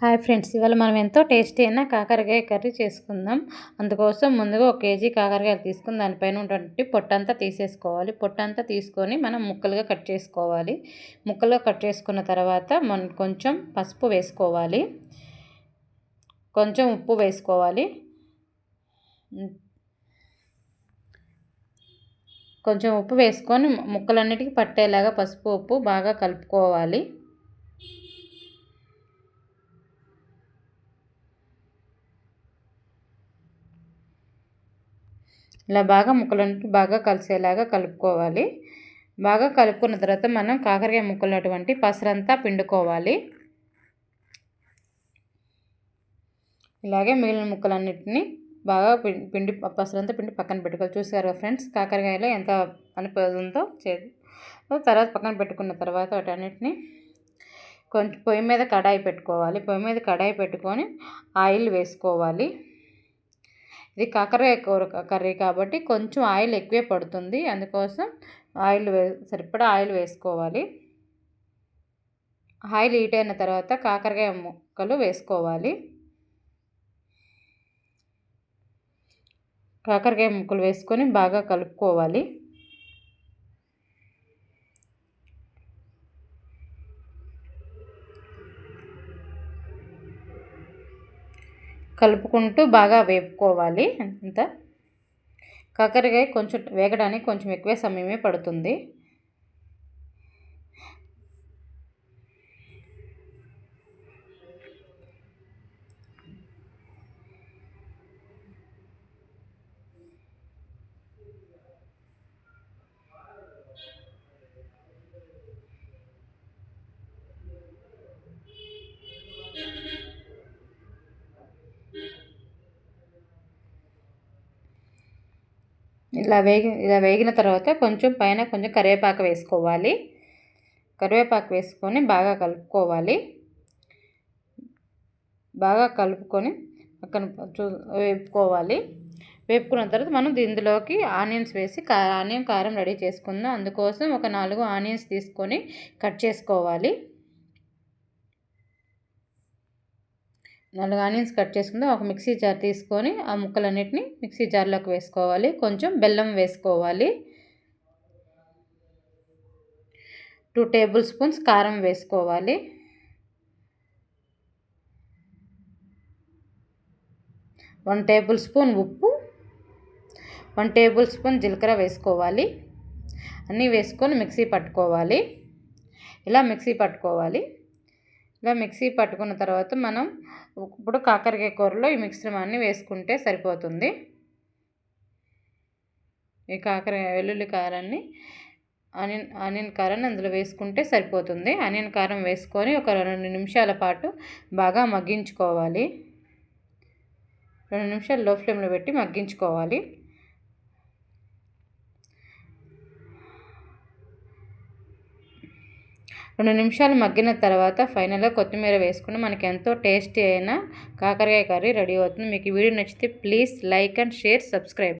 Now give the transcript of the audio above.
Hi friends ఇవాళ మనం ఎంతో టేస్టీ అయిన కాకరకాయ కర్రీ చేసుకుందాం. అందుకోసం ముందుగా ఒక కేజీ కాకరకాయలు తీసుకుని దానిపైన ఉన్నటువంటి పొట్టంతా తీసేసుకోవాలి. పొట్టంతా తీసుకొని మనం ముక్కలుగా కట్ చేసుకోవాలి. ముక్కలుగా కట్ చేసుకున్న తర్వాత మనం కొంచెం పసుపు వేసుకోవాలి. కొంచెం ఉప్పు వేసుకోవాలి. కొంచెం ఉప్పు వేసుకొని ముక్కలన్నిటికీ పట్టేలాగా పసుపు ఉప్పు బాగా కలుపుకోవాలి. ఇలా బాగా ముక్కలన్నిటి బాగా కలిసేలాగా కలుపుకోవాలి. బాగా కలుపుకున్న తర్వాత మనం కాకరకాయ ముక్కలటువంటి పసరంతా పిండుకోవాలి. ఇలాగే మిగిలిన ముక్కలన్నిటిని బాగా పిండి పసరంతా పిండి పక్కన పెట్టుకోవాలి. చూసారు ఫ్రెండ్స్ కాకరకాయలో ఎంత అనిపోతుందో చే తర్వాత పక్కన పెట్టుకున్న తర్వాత వాటన్నిటిని కొంచెం పొయ్యి మీద కడాయి పెట్టుకోవాలి. పొయ్యి మీద కడాయి పెట్టుకొని ఆయిల్ వేసుకోవాలి. ఇది కాకరకాయ కూర కర్రీ కాబట్టి కొంచెం ఆయిల్ ఎక్కువే పడుతుంది. అందుకోసం ఆయిల్ వే సరిపడా ఆయిల్ వేసుకోవాలి. ఆయిల్ హీట్ అయిన తర్వాత కాకరకాయ ముక్కలు వేసుకోవాలి. కాకరకాయ ముక్కలు వేసుకొని బాగా కలుపుకోవాలి. కలుపుకుంటూ బాగా వేపుకోవాలి అంత. కాకరకాయ కొంచెం వేగడానికి కొంచెం ఎక్కువ సమయమే పడుతుంది. ఇలా వేగి ఇలా వేగిన తర్వాత కొంచెం పైన కొంచెం కరివేపాకు వేసుకోవాలి. కరివేపాకు వేసుకొని బాగా కలుపుకోవాలి. బాగా కలుపుకొని పక్కన చూ వేపుకోవాలి. వేపుకున్న తర్వాత మనం ఇందులోకి ఆనియన్స్ వేసి కా ఆనియన్ కారం రెడీ చేసుకుందాం. అందుకోసం ఒక నాలుగు ఆనియన్స్ తీసుకొని కట్ చేసుకోవాలి. నాలుగు ఆనియన్స్ కట్ చేసుకుందాం. ఒక మిక్సీ జార్ తీసుకొని ఆ ముక్కలన్నిటిని మిక్సీ జార్లోకి వేసుకోవాలి. కొంచెం బెల్లం వేసుకోవాలి. టూ టేబుల్ స్పూన్స్ కారం వేసుకోవాలి. వన్ టేబుల్ స్పూన్ ఉప్పు. వన్ టేబుల్ స్పూన్ జీలకర్ర వేసుకోవాలి. అన్నీ వేసుకొని మిక్సీ పట్టుకోవాలి. ఇలా మిక్సీ పట్టుకోవాలి. ఇలా మిక్సీ పట్టుకున్న తర్వాత మనం ఇప్పుడు కాకరకాయ కూరలో ఈ మిశ్రమాన్ని వేసుకుంటే సరిపోతుంది. ఈ కాకరకాయ వెల్లుల్లి కారాన్ని ఆనియన్ ఆనియన్ కారాన్ని అందులో వేసుకుంటే సరిపోతుంది. ఆనియన్ కారం వేసుకొని ఒక రెండు నిమిషాల పాటు బాగా మగ్గించుకోవాలి. రెండు నిమిషాలు లో ఫ్లేమ్లో పెట్టి మగ్గించుకోవాలి. రెండు నిమిషాలు మగ్గిన తర్వాత ఫైనల్గా కొత్తిమీర వేసుకుని మనకి ఎంతో టేస్టీ అయిన కాకరకాయ కర్రీ రెడీ అవుతుంది. మీకు వీడియో నచ్చితే please like and share subscribe.